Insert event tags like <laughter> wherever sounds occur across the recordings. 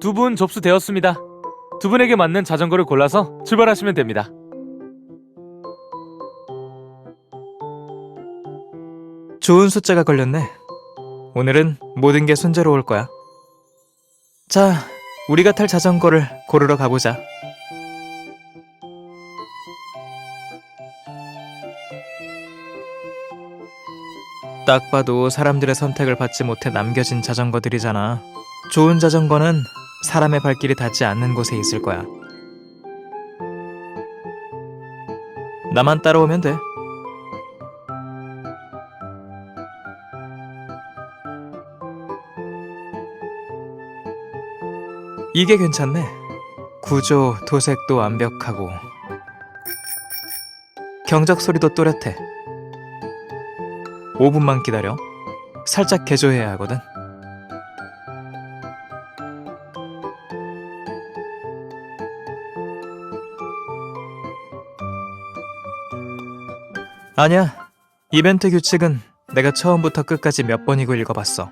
두 분 접수되었습니다. 두 분에게 맞는 자전거를 골라서 출발하시면 됩니다. 좋은 숫자가 걸렸네. 오늘은 모든 게 순조로울 거야. 자, 우리가 탈 자전거를 고르러 가보자. 딱 봐도 사람들의 선택을 받지 못해 남겨진 자전거들이잖아. 좋은 자전거는 사람의 발길이 닿지 않는 곳에 있을 거야. 나만 따라오면 돼. 이게 괜찮네. 구조, 도색도 완벽하고 경적 소리도 또렷해. 5분만 기다려. 살짝 개조해야 하거든. 아니야. 이벤트 규칙은 내가 처음부터 끝까지 몇 번이고 읽어봤어.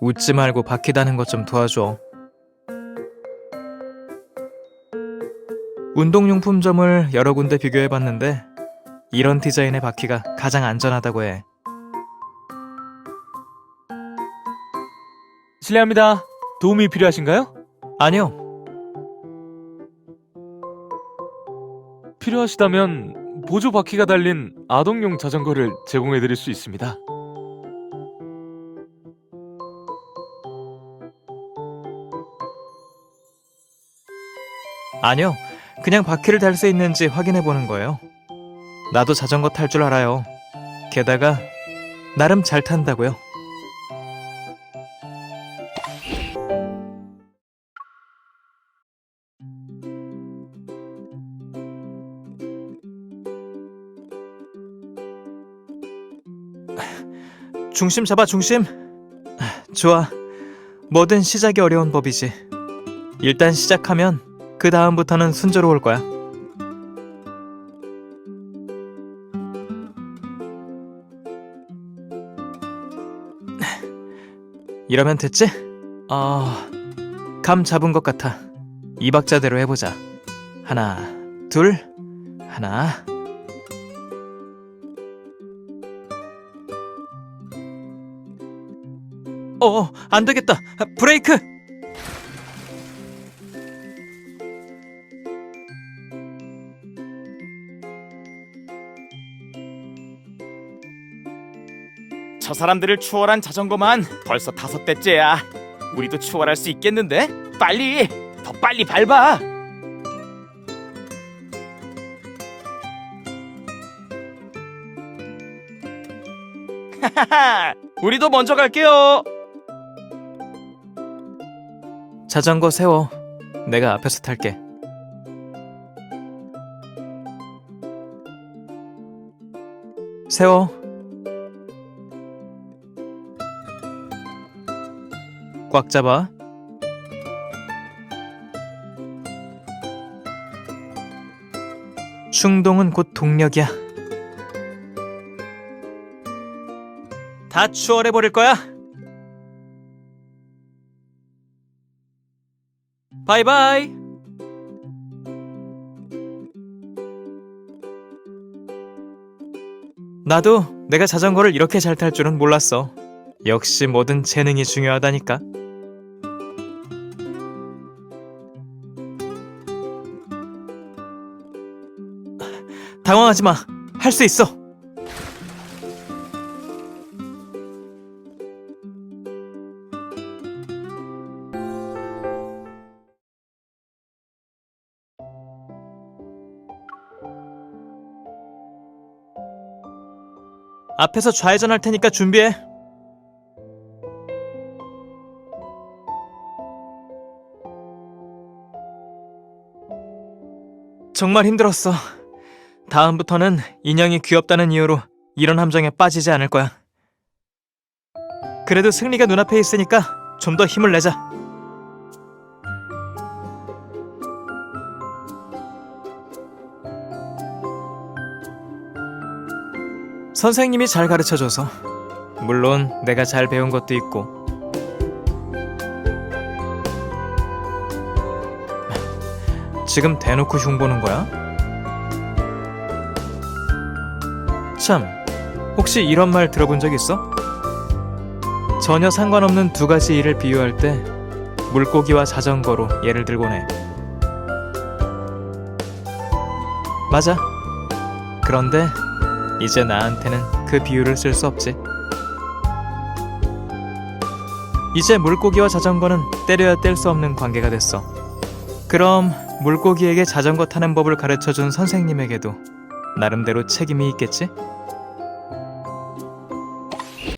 웃지 말고 바퀴다는 것 좀 도와줘. 운동용품점을 여러 군데 비교해봤는데 이런 디자인의 바퀴가 가장 안전하다고 해. 실례합니다. 도움이 필요하신가요? 아니요, 필요하시다면 보조 바퀴가 달린 아동용 자전거를 제공해 드릴 수 있습니다. 아니요. 그냥 바퀴를 달 수 있는지 확인해 보는 거예요. 나도 자전거 탈 줄 알아요. 게다가 나름 잘 탄다고요. 중심 잡아 중심. 좋아. 뭐든 시작이 어려운 법이지. 일단 시작하면 그 다음부터는 순조로울 거야. 이러면 됐지? 어, 감 잡은 것 같아. 이 박자대로 해보자. 하나, 둘, 하나. 어, 안 되겠다. 브레이크! 저 사람들을 추월한 자전거만 벌써 다섯 대째야. 우리도 추월할 수 있겠는데? 빨리! 더 빨리 밟아! <laughs> 우리도 먼저 갈게요. 자전거 세워. 내가 앞에서 탈게. 세워. 꽉 잡아. 충동은 곧 동력이야. 다 추월해 버릴 거야. 바이바이. 나도 내가 자전거를 이렇게 잘 탈 줄은 몰랐어. 역시 뭐든 재능이 중요하다니까. 당황하지 마. 할 수 있어. 앞에서 좌회전 할 테니까 준비해. 정말 힘들었어. 다음부터는 인형이 귀엽다는 이유로 이런 함정에 빠지지 않을 거야. 그래도 승리가 눈앞에 있으니까 좀 더 힘을 내자. 선생님이 잘 가르쳐줘서. 물론 내가 잘 배운 것도 있고. 지금 대놓고 흉보는 거야? 참, 혹시 이런 말 들어본 적 있어? 전혀 상관없는 두 가지 일을 비유할 때 물고기와 자전거로 예를 들곤 해. 맞아. 그런데 이제 나한테는 그 비유를 쓸 수 없지. 이제 물고기와 자전거는 때려야 뗄 수 없는 관계가 됐어. 그럼 물고기에게 자전거 타는 법을 가르쳐 준 선생님에게도 나름대로 책임이 있겠지?